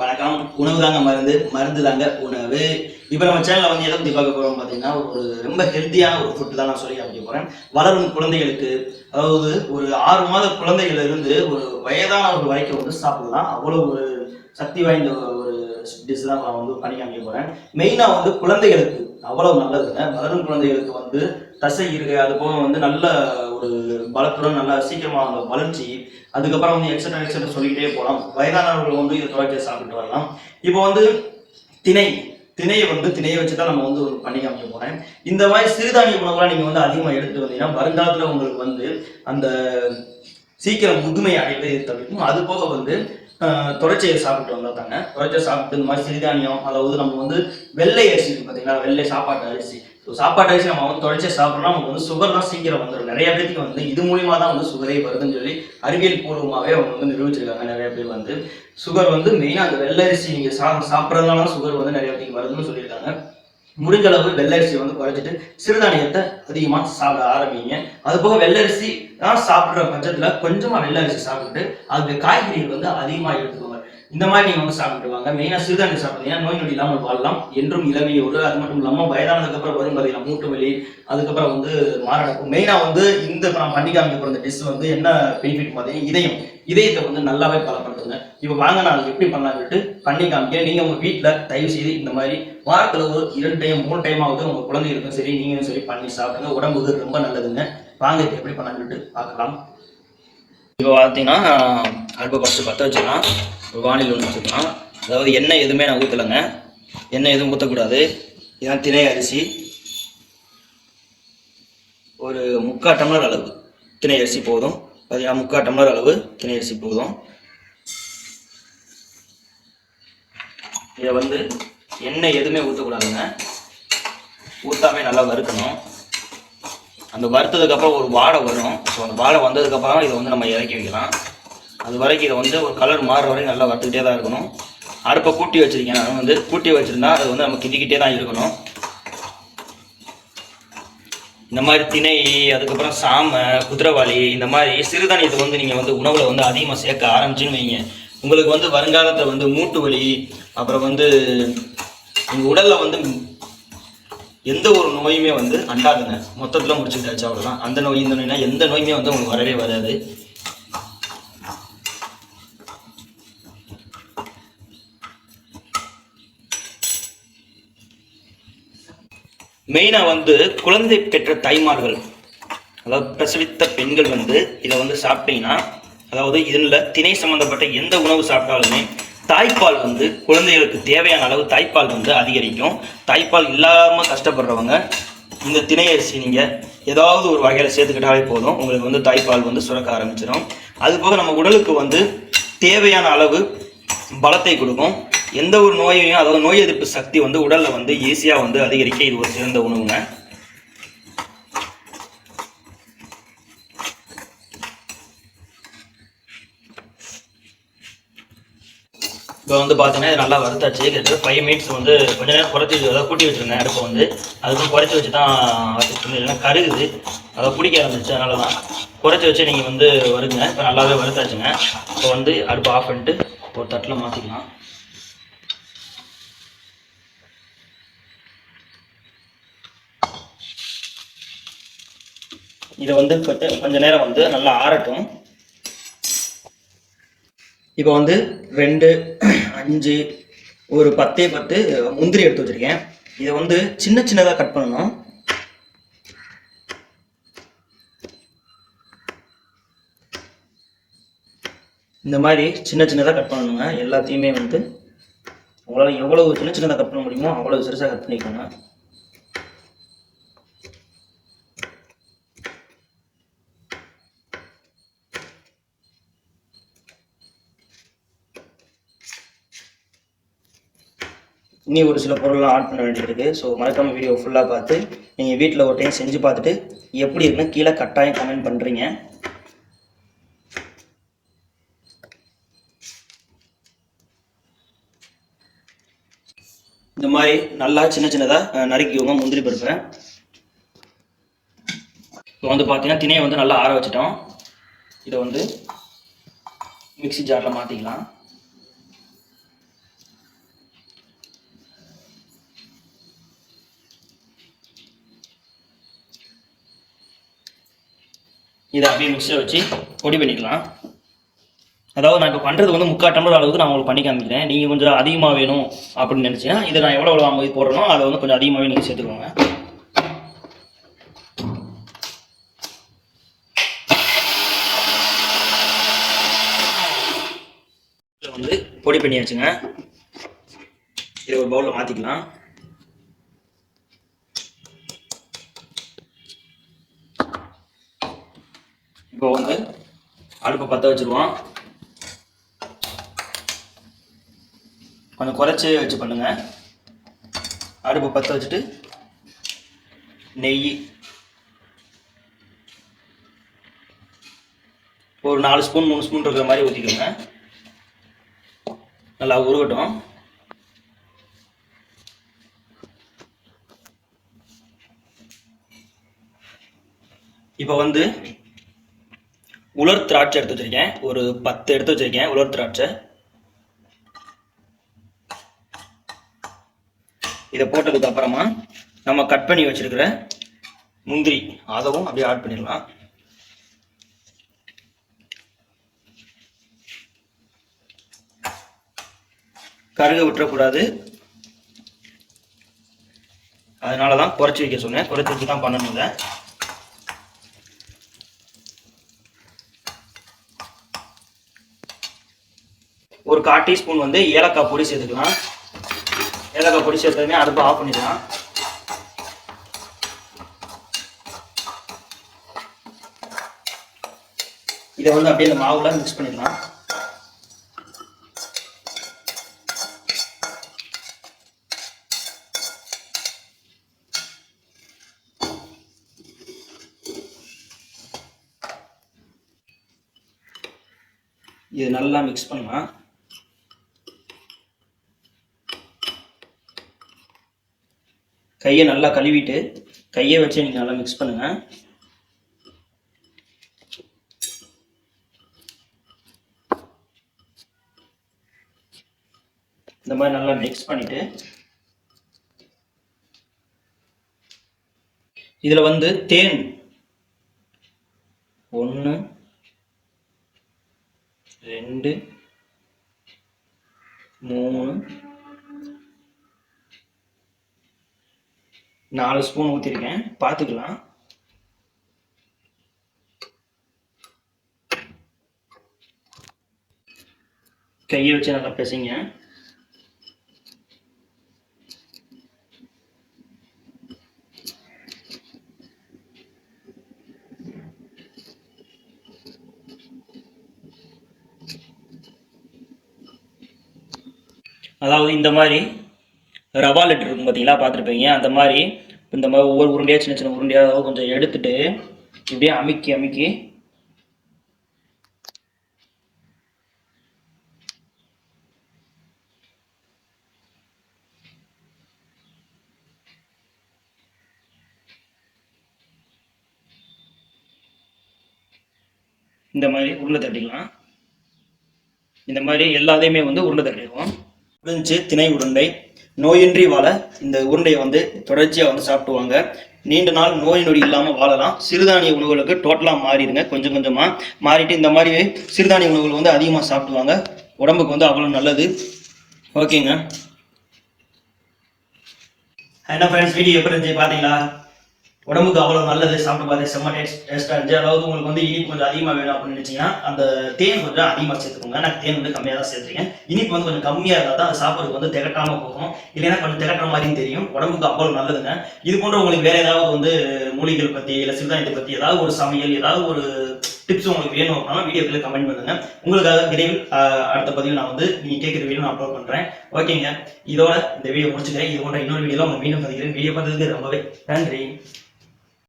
வணக்கம். உணவு தாங்க மருந்து மருந்து தாங்க உணவு. இப்போ நம்ம சேனலில் வந்து எதை பற்றி பார்க்க போகிறோம் பார்த்தீங்கன்னா ஒரு ரொம்ப ஹெல்த்தியான ஒரு ஃபுட் தான் நான் சொல்லி காமிக்க போகிறேன் வளரும் குழந்தைகளுக்கு அதாவது ஒரு ஆறு மாத குழந்தைகளிலிருந்து ஒரு வயதானவர்கள் வரைக்கும் வந்து சாப்பிடலாம். அவ்வளோ ஒரு சக்தி வாய்ந்த ஒரு டிஷ் தான் நான் வந்து பண்ணி காமிக்க போகிறேன் மெயினாக வந்து குழந்தைகளுக்கு அவ்வளோ நல்லதுங்க. வளரும் குழந்தைகளுக்கு வந்து தசை இருக்கு. அது போக வந்து நல்ல ஒரு பலத்துடன் நல்லா சீக்கிரமாக அவங்க வளர்ச்சி அதுக்கப்புறம் வந்து எக்ஸட்ரா எக்ஸட்ரா சொல்லிக்கிட்டே போகலாம் வயதானவர்கள் வந்து இதை தொடர்ச்சி சாப்பிட்டு வரலாம். இப்போ வந்து திணை திணையை வந்து திணையை வச்சு தான் நம்ம வந்து ஒரு பண்ணி அமைக்க போகிறேன் இந்த மாதிரி சிறுதானிய உணவுலாம் நீங்கள் வந்து அதிகமாக எடுத்து வந்தீங்கன்னா வருங்காலத்தில் உங்களுக்கு வந்து அந்த சீக்கிரம் முதுமை அடைவதை தவிர்க்கும். அது போக வந்து தொடர்ச்சியை சாப்பிட்டு வந்தா தாங்க. தொடர்ச்சியை சாப்பிட்டு இந்த மாதிரி சிறுதானியம் அதாவது நம்ம வந்து வெள்ளை அரிசி பார்த்தீங்கன்னா பார்த்தீங்களா வெள்ளை சாப்பாட்டு அரிசி. ஸோ சாப்பாட்டு அரிசி நம்ம வந்து தொடர்ச்சியாக சாப்பிட்றோம்னா நமக்கு வந்து சுகர் தான் சீக்கிரம் வந்துடும் நிறைய பேருக்கு வந்து இது மூலியமாக தான் வந்து சுகரே வருதுன்னு சொல்லி அறிவியல் பூர்வமாகவே அவங்க வந்து நிரூபிச்சிருக்காங்க நிறைய பேர் வந்து. சுகர் வந்து மெயினாக அந்த வெள்ளரிசி நீங்கள் சா சாப்பிட்றதுனால சுகர் வந்து நிறைய பேருக்கு வருதுன்னு சொல்லியிருக்காங்க. முடிஞ்சளவு வெள்ளரிசி வந்து குறைச்சிட்டு சிறுதானியத்தை அதிகமாக சாப்பிட ஆரம்பிங்க. அது போக வெள்ளரிசி தான் சாப்பிட்ற பட்சத்தில் கொஞ்சமாக வெள்ளரிசி சாப்பிட்டுட்டு அதுக்கு காய்கறிகள் வந்து அதிகமாக எடுத்துக்கோங்க. இந்த மாதிரி நீங்கள் வந்து சாப்பிட்டு வாங்க மெயினாக சிறுதானியம் சாப்பிட்டீங்கன்னா நோய் நொடி இல்லாமல் வாழலாம். என்றும் இளமையோடு அது மட்டும் இல்லாமல் வயதானதுக்கப்புறம் வரும் பார்த்தீங்கன்னா மூட்டு வலி அதுக்கப்புறம் வந்து மாரடைப்பு. மெயினாக வந்து இந்த நான் பண்ணி காமிக்க போகிற டிஷ் வந்து என்ன பெனிஃபிட் பார்த்தீங்கன்னா இதயம். இதயத்தை வந்து நல்லாவே பலப்படுத்துங்க. இப்போ வாங்க நான் எப்படி பண்ணலாம் சொல்லிட்டு பண்ணி காமிக்க நீங்கள் உங்கள் வீட்டில் தயவு செய்து இந்த மாதிரி வாரத்தில் ஒரு இரண்டு டைம் மூணு டைம் ஆகுது உங்கள் குழந்தைகளுக்கும் சரி நீங்களும் சரி பண்ணி சாப்பிடுங்க. உடம்புக்கு ரொம்ப நல்லதுங்க. வாங்க இப்போ எப்படி பண்ணலாம் சொல்லிட்டு பார்க்கலாம். இப்போ பார்த்தீங்கன்னா அடுப்பை ஃபஸ்ட்டு பற்ற வச்சுக்கலாம். ஒரு வானில் ஒன்று வச்சுக்கலாம். அதாவது எண்ணெய் எதுவுமே நான் ஊற்றலைங்க எண்ணெய் எதுவும் ஊற்றக்கூடாது இதான் திணை அரிசி. ஒரு முக்கால் டம்ளர் அளவு. திணை அரிசி போதும். பார்த்தீங்கன்னா முக்கால் டம்ளர் அளவு திணை அரிசி போதும். இதை வந்து எண்ணெய் எதுவுமே ஊற்றக்கூடாதுங்க ஊற்றாமே நல்லா வறுக்கணும். அந்த வறுத்ததுக்கப்புறம் ஒரு வாடை வரும். ஸோ அந்த வாடை வந்ததுக்கப்புறம் இதை வந்து நம்ம இறக்கி வைக்கலாம். அது வரைக்கும் இதை வந்து ஒரு கலர் மாறுற வரைக்கும் நல்லா வறுத்துக்கிட்டே தான் இருக்கணும். அடுப்பை கூட்டி வச்சுருக்கேன். நான் வந்து கூட்டி வச்சுருந்தா அது வந்து நம்ம கிண்டிக்கிட்டே தான் இருக்கணும். இந்த மாதிரி திணை அதுக்கப்புறம் சாமை குதிரைவாளி இந்த மாதிரி சிறுதானியத்தை வந்து நீங்கள் வந்து உணவில் வந்து அதிகமாக சேர்க்க ஆரம்பிச்சுன்னு வைங்க. உங்களுக்கு வந்து வருங்காலத்தில் வந்து மூட்டு வலி அப்புறம் வந்து உங்கள் உடலில் வந்து எந்த ஒரு நோயுமே வந்து அண்டாதுங்க. மொத்தத்தில் முடிச்சுக்கிட்டாச்சு அவ்வளோதான் அந்த நோய் இந்த நோய்னா எந்த நோயுமே வந்து உங்களுக்கு வரவே வராது. மெயினாக வந்து குழந்தை பெற்ற தாய்மார்கள். அதாவது பிரசவித்த பெண்கள் வந்து இதை வந்து சாப்பிட்டீங்கன்னா அதாவது இதில் திணை சம்மந்தப்பட்ட எந்த உணவு சாப்பிட்டாலுமே தாய்ப்பால் வந்து குழந்தைகளுக்கு தேவையான அளவு தாய்ப்பால் வந்து அதிகரிக்கும். தாய்ப்பால் இல்லாமல் கஷ்டப்படுறவங்க இந்த திணை அரிசி நீங்கள் ஏதாவது ஒரு வகையில் சேர்த்துக்கிட்டாலே போதும். உங்களுக்கு வந்து தாய்ப்பால் வந்து சுரக்க ஆரம்பிச்சிடும் அதுபோக நம்ம உடலுக்கு வந்து தேவையான அளவு பலத்தை கொடுக்கும். எந்த ஒரு நோயையும் அதாவது நோய் எதிர்ப்பு சக்தி வந்து உடலில் வந்து ஈஸியாக வந்து அதிகரிக்க இது ஒரு சிறந்த உணவுங்க. இப்போ வந்து பார்த்தீங்கன்னா இது நல்லா வறுத்தாச்சு. கிட்டத்தட்ட ஃபைவ் மினிட்ஸ் வந்து கொஞ்ச நேரம் குறைச்சி அதாவது கூட்டி வச்சுருந்தேன் அடுப்பை வந்து. அதுக்கும் குறைச்சி வச்சு தான் வச்சுருந்தேன். இல்லைன்னா கருகுது. அதை பிடிக்க ஆரம்பிச்சு அதனால தான் குறைச்சி வச்சு நீங்கள் வந்து வருங்க. இப்போ நல்லாவே வறுத்தாச்சுங்க. இப்போ வந்து அடுப்பு ஆஃப் பண்ணிட்டு ஒரு தட்டில் மாற்றிக்கலாம் இதை வந்து கொஞ்ச- கொஞ்ச நேரம் வந்து நல்லா ஆறட்டும். இப்போ வந்து ரெண்டு அஞ்சு ஒரு பத்தே பத்து முந்திரி எடுத்து வச்சிருக்கேன். இதை வந்து சின்ன சின்னதாக கட் பண்ணணும். இந்த மாதிரி சின்ன சின்னதாக கட் பண்ணணுங்க. எல்லாத்தையுமே வந்து உங்களால் எவ்வளவு சின்ன சின்னதாக கட் பண்ண முடியுமோ அவ்வளவு சிறுசாக கட் பண்ணிக்கோங்க. இனி ஒரு சில பொருள்லாம் ஆட் பண்ண வேண்டியது ஸோ மறக்காம வீடியோ ஃபுல்லாக பார்த்து நீங்கள் வீட்டில் ஒரு டைம் செஞ்சு பார்த்துட்டு எப்படி இருக்குன்னு கீழே கட்டாயம் கமெண்ட் பண்ணுறீங்க இந்த மாதிரி நல்லா சின்ன சின்னதாக நறுக்கிக்கோங்க முந்திரி பருப்பை. இப்போ வந்து பார்த்தீங்கன்னா திணையை வந்து நல்லா ஆற வச்சிட்டோம். இதை வந்து மிக்சி ஜாரில் மாற்றிக்கலாம் இதை அப்படியே மிக்ஸில் வச்சு பொடி பண்ணிக்கலாம். அதாவது நான் இப்போ பண்ணுறது வந்து முக்கால் டம்ளர் அளவுக்கு நான் உங்களுக்கு பண்ணி காமிக்கிறேன். நீங்கள் கொஞ்சம் அதிகமாக வேணும் அப்படின்னு நினச்சிங்கன்னா இதை நான் எவ்வளோ எவ்வளோ அங்கே போடுறனோ அதை வந்து கொஞ்சம் அதிகமாகவே நீங்கள் சேர்த்துக்கோங்க. வந்து பொடி பண்ணியாச்சுங்க. இதை ஒரு பவுலில் மாற்றிக்கலாம் இப்போ வந்து அடுப்பை பற்ற வச்சுருவோம். கொஞ்சம் குறைச்சி வச்சு பண்ணுங்க. அடுப்பை பற்ற வச்சுட்டு நெய் ஒரு நாலு ஸ்பூன் மூணு ஸ்பூன் இருக்கிற மாதிரி ஊற்றிக்கோங்க நல்லா உருகட்டும். இப்போ வந்து உலர் திராட்சை எடுத்து வச்சிருக்கேன். ஒரு பத்து எடுத்து வச்சிருக்கேன் உலர் திராட்சை. இதை போட்டதுக்கு அப்புறமா நம்ம கட் பண்ணி வச்சிருக்கிற முந்திரி அதவும் அப்படியே ஆட் பண்ணிடலாம். கருக விட்டுறக்கூடாது. அதனால தான் குறைச்சி வைக்க சொன்னேன். குறைச்சி வச்சு தான் பண்ணணும் ஒரு கால் டீஸ்பூன் வந்து ஏலக்காய் பொடி சேர்த்துக்கலாம். ஏலக்காய் பொடி சேர்த்ததுமே அடுப்பு ஆஃப் பண்ணிடலாம் இதை வந்து அப்படியே இந்த மாவுல மிக்ஸ் பண்ணிடலாம் இது நல்லா மிக்ஸ் பண்ணலாம். கையை நல்லா கழுவிட்டு கையை வச்சு நீங்கள் நல்லா மிக்ஸ் பண்ணுங்க. இந்த மாதிரி நல்லா மிக்ஸ் பண்ணிட்டு இதில் வந்து தேன். ஒன்று ரெண்டு மூணு நாலு ஸ்பூன் ஊற்றிருக்கேன் பார்த்துக்கலாம் கையை வச்சு நல்லா பிசைங்க. அதாவது இந்த மாதிரி ரவா லெட்டர் இருக்கும் பார்த்தீங்களா பார்த்துருப்பீங்க. அந்த மாதிரி இந்த மாதிரி ஒவ்வொரு உருண்டையாக சின்ன சின்ன உருண்டையாக கொஞ்சம் எடுத்துட்டு இப்படியே அமுக்கி அமுக்கி. இந்த மாதிரி உருண்டை தட்டிக்கலாம். இந்த மாதிரி எல்லாத்தையுமே வந்து உருண்டை தட்டிடுவோம். முடிஞ்சு திணை உருண்டை. நோயின்றி வாழ இந்த உருண்டையை வந்து தொடர்ச்சியாக வந்து சாப்பிடுவாங்க நீண்ட நாள் நோய் நொடி இல்லாமல் வாழலாம். சிறுதானிய உணவுகளுக்கு டோட்டலாக மாறிடுங்க. கொஞ்சம் கொஞ்சமாக மாறிட்டு இந்த மாதிரி சிறுதானிய உணவுகள் வந்து அதிகமாக சாப்பிடுவாங்க. உடம்புக்கு வந்து அவ்வளோ நல்லது. ஓகேங்க. என்ன ஃப்ரெண்ட்ஸ் வீடியோ எப்படி இருந்துச்சு? பார்த்தீங்களா உடம்புக்கு அவ்வளோ நல்லது சாப்பிட்டு பார்த்து செம்ம டேஸ்ட் டேஸ்ட்டாக இருந்துச்சு. அதாவது உங்களுக்கு வந்து இனிப்பு கொஞ்சம் அதிகமாக வேணும் அப்படின்னு நினச்சிங்கன்னா அந்த தேன் கொஞ்சம் அதிகமாக சேர்த்துக்கோங்க. நான் தேன் வந்து கம்மியாக தான் சேர்த்துருக்கேன். இனிப்பு வந்து கொஞ்சம் கம்மியாக இருந்தால் தான் அது சாப்பிட்றதுக்கு வந்து திகட்டாமல் போகும். இல்லைன்னா கொஞ்சம் திகட்டுற மாதிரியும் தெரியும். உடம்புக்கு அவ்வளோ நல்லதுங்க. இது போன்ற உங்களுக்கு வேற ஏதாவது வந்து மூலிகைகள் பற்றி இல்லை சிறுதானியத்தை பற்றி ஏதாவது ஒரு சமையல் ஏதாவது ஒரு டிப்ஸ் உங்களுக்கு வேணும் அப்படின்னா வீடியோக்குள்ள கமெண்ட் பண்ணுங்க. உங்களுக்காக விரைவில் அடுத்த பதிவு நான் வந்து நீங்க கேட்குற வீடியோ நான் அப்லோட் பண்றேன். ஓகேங்க இதோட இந்த வீடியோ முடிச்சுக்கிறேன். இது போன்ற இன்னொரு வீடியோ உங்களை மீண்டும் பதிக்கிறேன் வீடியோ பார்த்ததுக்கு ரொம்பவே நன்றி.